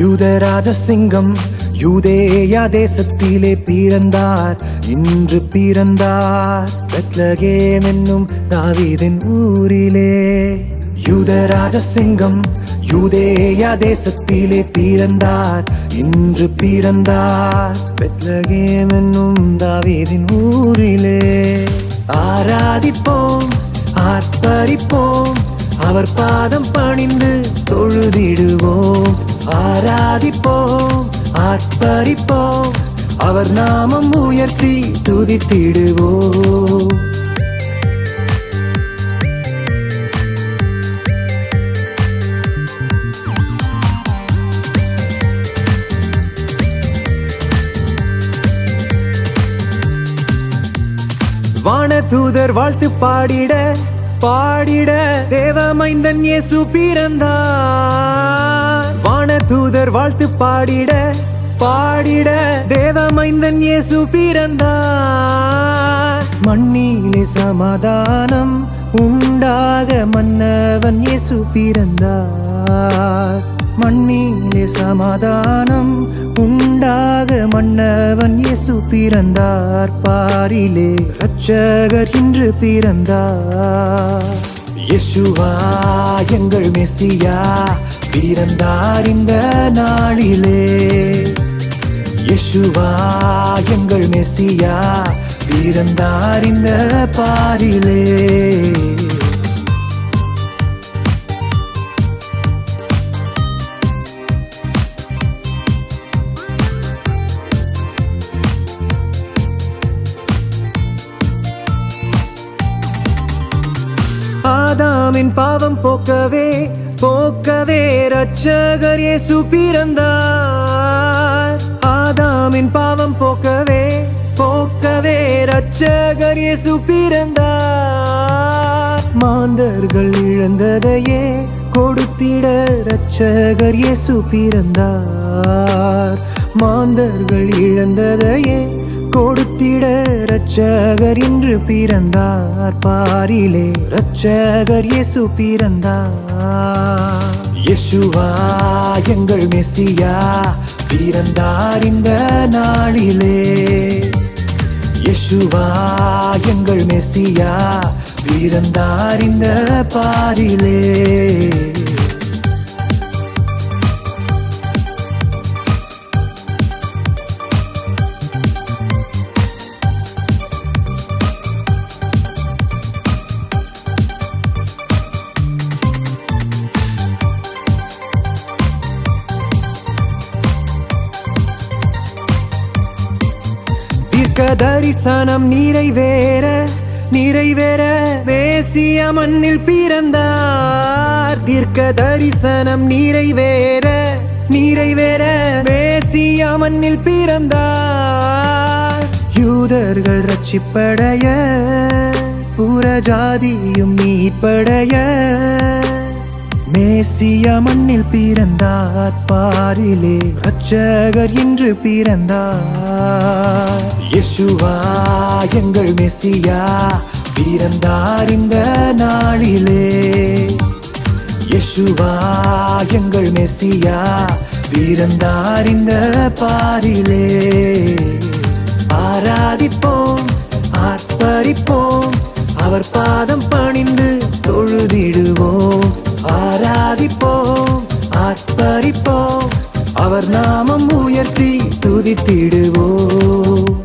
யூதராஜ சிங்கம் யூதேயா தேசத்திலே பிறந்தார். இன்று பிறந்தார். பெத்லகேம் என்னும் தாவீதின் ஊரிலே. யூதராஜ சிங்கம் யூதேயா தேசத்திலே பிறந்தார். இன்று பிறந்தார். பெத்லகேம் என்னும் தாவீதின் ஊரிலே. ஆராதிப்போம் ஆர்ப்பரிப்போம் அவர் பாதம் பணிந்து தொழுதிடுவோம். ஆராதிப்போம் ஆட்பரிப்போம் அவர் நாமம் உயர்த்தி துதித்திடுவோம். வானதூதர் வாழ்த்து பாடிட பாடிட தேவமைந்தன் இயேசு பிறந்தார். வானதூதர் வாழ்த்து பாடிட பாடிட தேவமைந்தன் இயேசு பிறந்தார். மண்ணிலே சமாதானம் உண்டாக மன்னவன் இயேசு பிறந்தார். மண்ணிலே சமாதானம் உண்டாக மன்னவன் இயேசு பிறந்தார். பாரிலே இரட்சகர் இன்று பிறந்தார். யேசுவா எங்கள் மெசியா பிறந்தார் இந்த நாளிலே யேசுவா எங்கள் மெசியா பிறந்தார் இந்த பாரிலே. ஆதாமின் பாவம் போக்கவே போக்கவே ரட்சகர் இயேசு பிறந்தார். ஆதாமின் பாவம் போக்கவே போக்கவே ரட்சகர் இயேசு பிறந்தார். மாந்தர்கள் இழந்ததையே கொடுத்திட ரட்சகர் இயேசு பிறந்தார். மாந்தர்கள் இழந்ததையே கொடுத்திட இரட்சகர் இன்று பிறந்தார். பாரிலே இரட்சகர் இயேசு பிறந்தார். இயேசுவா எங்கள் மெசியா பிறந்தார் இந்த நாளிலே. இயேசுவா எங்கள் மெசியா பிறந்தார் இந்த பாரிலே. தரிசனம் நிறைவேற நிறைவேற மேசிய மண்ணில் பிறந்தார். தீர்க்க தரிசனம் நிறைவேற நிறைவேற மேசிய மண்ணில் பிறந்தார். யூதர்கள் ரட்சிப்படைய புறஜாதியும் மீட்படைய மேசிய மண்ணில் பிறந்தார். பாரிலே ரச்சகர் இன்று பிறந்தார். யசுவா எங்கள் மெசியா பிறந்தார் இந்த நாளிலே. யசுவா எங்கள் மெசியா பிறந்தார் இந்த பாரிலே. ஆராதிப்போம் ஆர்ப்பரிப்போம் அவர் பாதம் பணிந்து தொழுதிடுவோம். ஆராதிப்போம் ஆர்ப்பரிப்போம் அவர் நாமம் உயர்த்தி துதித்திடுவோம்.